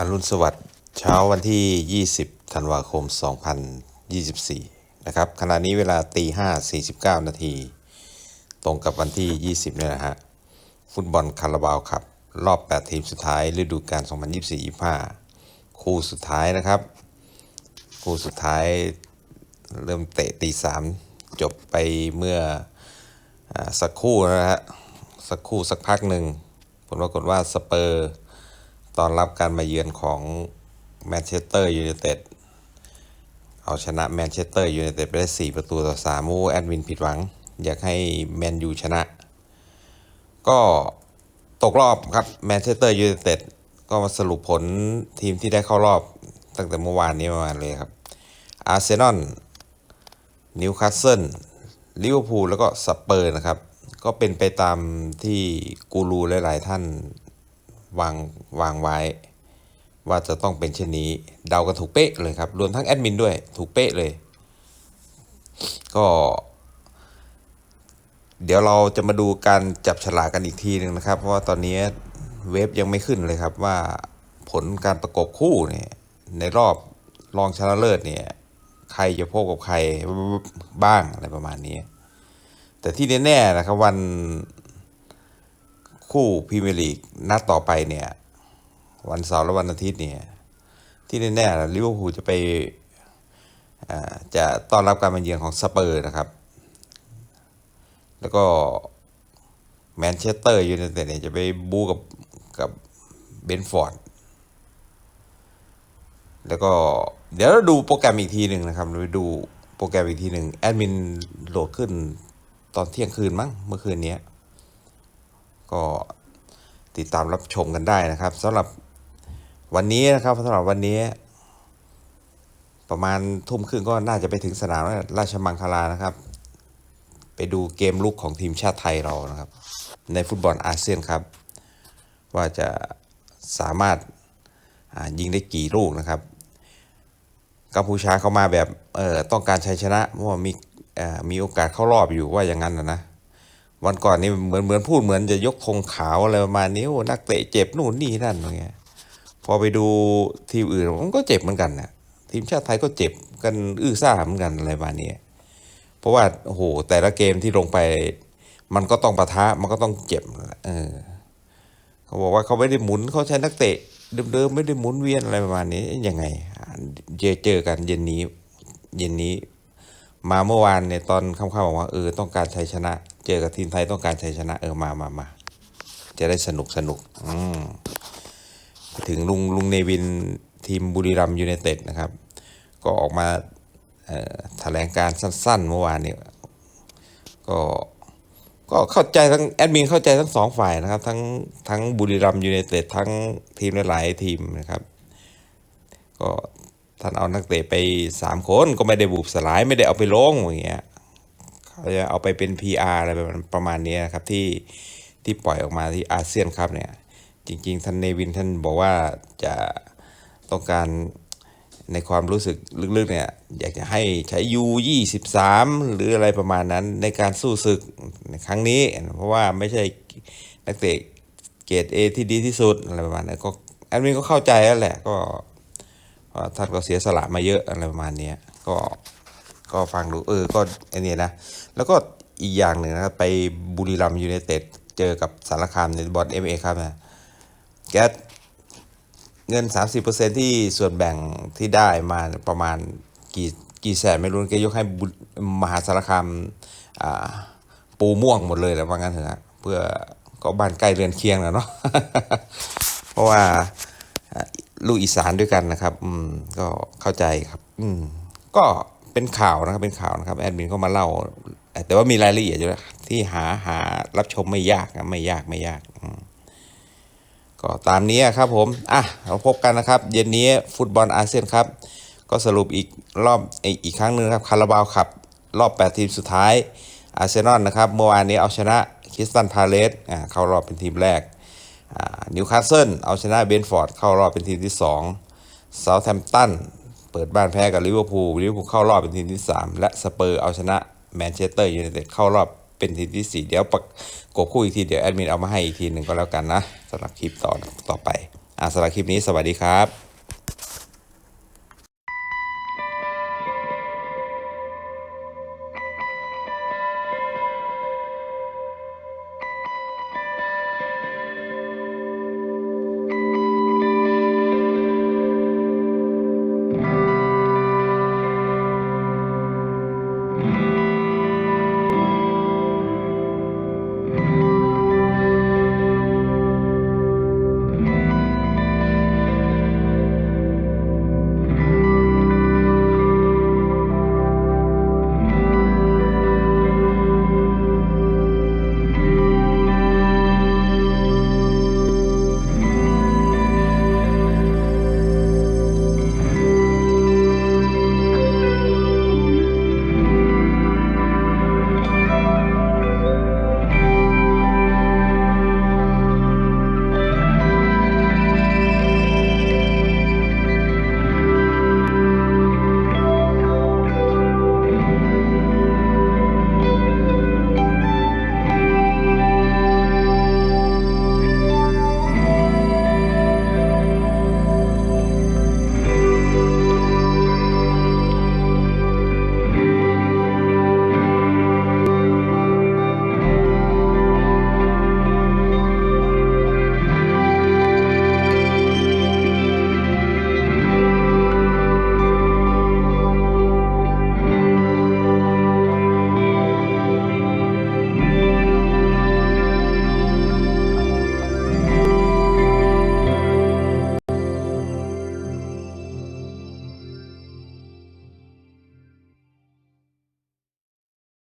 อรุณสวัสดิ์เช้าวันที่ 20 ธันวาคม 2024 นะครับ ขณะนี้เวลาตี5 49 นาที ตรงกับวันที่ 20 เนี่ยนะฮะ ฟุตบอลคาราบาวครับ รอบ 8 ทีมสุดท้ายฤดูกาล 2024-25 คู่สุดท้ายนะครับ คู่สุดท้ายเริ่มเตะตีสามจบไปเมื่ออสักครู่นะฮะ สักครู่สักพักหนึ่ง ผลปรากฏว่าสเปอร์ ตอนรับการมาเยือนของแมนเชสเตอร์ยูไนเต็ดเอาชนะแมนเชสเตอร์ยูไนเต็ดไปได้ 4 ประตูต่อ3โอ้แอดมินผิดหวัง อยากให้แมนยูชนะ ก็ตกรอบครับแมนเชสเตอร์ยูไนเต็ดก็มาสรุปผลทีมที่ได้เข้ารอบตั้งแต่เมื่อวานนี้ประมาณเลยครับอาร์เซนอลนิวคาสเซิลลิเวอร์พูลแล้วก็สเปอร์นะครับ ก็เป็นไปตามที่กูรูหลาย ๆ ท่าน วางวางไว้ ว่าจะต้องเป็นเช่นนี้เดากันถูกเป๊ะเลยครับรวมทั้งแอดมินด้วยถูกเป๊ะเลย ก็ เดี๋ยวเราจะมาดูการจับฉลากกันอีกทีหนึ่งนะครับ เพราะว่าตอนนี้เว็บยังไม่ขึ้นเลยครับว่าผลการประกบคู่เนี่ยในรอบรองชนะเลิศเนี่ยใครจะพบกับใครบ้างอะไรประมาณนี้ แต่ที่แน่ๆนะครับวัน คู่พรีเมียร์ลีกนัดต่อไปเนี่ย วันเสาร์และวันอาทิตย์เนี่ย ที่แน่ๆลิเวอร์พูลจะไปจะต้อนรับการมาเยือนของสเปอร์นะครับ แล้วก็แมนเชสเตอร์ยูไนเต็ดเนี่ยจะไปบูกับกับเบนฟอร์ด แล้วก็เดี๋ยวเราดูโปรแกรมอีกทีหนึ่งนะครับเราไปดูโปรแกรมอีกทีหนึ่งแอดมินโหลดขึ้นตอนเที่ยงคืนมั้งเมื่อคืนนี้ ก็ติดตามรับชมกันได้นะครับสำหรับวันนี้นะครับสำหรับวันนี้ ประมาณทุ่มครึ่งก็น่าจะไปถึงสนามราชมังคลานะครับ ไปดูเกมลุกของทีมชาติไทยเรานะครับ ในฟุตบอลอาเซียนครับ ว่าจะสามารถายิงได้กี่ลูกนะครับกัมพูชาเข้ามาแบบเอ่อต้องการชัยชนะเพราะว่ามีเอ่อมีโอกาสเข้ารอบอยู่ว่าอย่างนั้นนะนะ วันก่อนนี่เหมือนเหมือนพูดเหมือนจะยกธงขาวอะไรประมาณนี้โอ้นักเตะเจ็บนู่นนี่นั่นอะไรเงี้ยพอไปดูทีมอื่นมันก็เจ็บเหมือนกันนะทีมชาติไทยก็เจ็บกันอื้อซ่าเหมือนกันอะไรประมาณนี้เพราะว่าโอ้โหแต่ละเกมที่ลงไป มันก็ต้องปะทะมันก็ต้องเจ็บเออเขาบอกว่าเขาไม่ได้หมุนเขาใช้นักเตะเดิมๆไม่ได้หมุนเวียนอะไรประมาณนี้ยังไงเจอเจอกันเย็นนี้ เย็นนี้ มาเมื่อวานเนี่ยตอนค่ำๆบอกว่าเออต้องการชัยชนะ เจอกับทีมไทยต้องการชัยชนะเออมามามาจะได้สนุกสนุกอืมถึงลุงลุงเนวินทีมบุรีรัมย์ยูไนเต็ดนะครับ ก็ออกมาแถลงการสั้นๆเมื่อวานนี้ก็ก็เข้าใจทั้งแอดมินเข้าใจทั้งสองฝ่ายนะครับ ทั้งทั้งบุรีรัมย์ยูไนเต็ดทั้งทีมหลายๆทีมนะครับ ก็ท่านเอานักเตะไปสามคนก็ไม่ได้บุบสลายไม่ได้เอาไปลงอย่างเงี้ย เขาจะเอาไปเป็น PR อะไรประมาณนี้นะครับที่ที่ปล่อยออกมาที่อาเซียนครับเนี่ยจริงๆท่านเนวินท่านบอกว่าจะต้องการในความรู้สึกลึกๆเนี่ยอยากจะให้ใช้ยูยี่สิบสามหรืออะไรประมาณนั้นในการสู้ศึกในครั้งนี้ เพราะว่าไม่ใช่นักเตะเกรดเอที่ดีที่สุดอะไรประมาณนั้นก็แอดมินก็เข้าใจแล้วแหละก็ท่านก็เสียสละมาเยอะอะไรประมาณนี้ก็ ก็ฟังดูเออก็อเนี้ยนะ แล้วก็อีกอย่างหนึ่งนะครับไปบุรีรัมยูไนเต็ดเจอกับสารคามในบอลเอ็มเอครับนะแกเงิน 30%ที่ส่วนแบ่งที่ได้มาประมาณกี่กี่แสนไม่รู้แกยกให้บุมหาสารคามอ่าปูม่วงหมดเลยและว่างั้นเถอะเพื่อก็บ้านใกล้เรือนเคียงแหละเนาะเพราะว่าลูกอีสานด้วยกันนะครับ อืมก็เข้าใจครับ อืมก็ เป็นข่าวนะครับเป็นข่าวนะครับแอดมินก็มาเล่า แต่ว่ามีรายละเอียดอยู่แล้วที่หาหารับชมไม่ยากนะไม่ยากไม่ยากก็ตามนี้ครับผมอะเราพบกันนะครับ เย็นนี้ฟุตบอลอาเซียนครับ ก็สรุปอีกรอบอีกครั้งหนึ่งครับคาราบาวขับ รอบ 8 ทีมสุดท้ายอาร์เซนอลนะครับเมื่อวานนี้เอาชนะคริสตันพาเลสเข้ารอบเป็นทีมแรกนิวคาสเซิลเอาชนะเบนฟอร์ดเข้ารอบเป็นทีมที่2เซาท์แฮมป์ตัน เปิดบ้านแพ้กับลิเวอร์พูลลิเวอร์พูลเข้ารอบเป็นทีมที่ 3 และสเปอร์เอาชนะแมนเชสเตอร์ยูไนเต็ดเข้ารอบเป็นทีมที่ 4 เดี๋ยวประกบคู่อีกที เดี๋ยวแอดมินเอามาให้อีกทีหนึ่งก็แล้วกันนะสำหรับคลิปต่อต่อไปอ่าสำหรับคลิปนี้สวัสดีครับ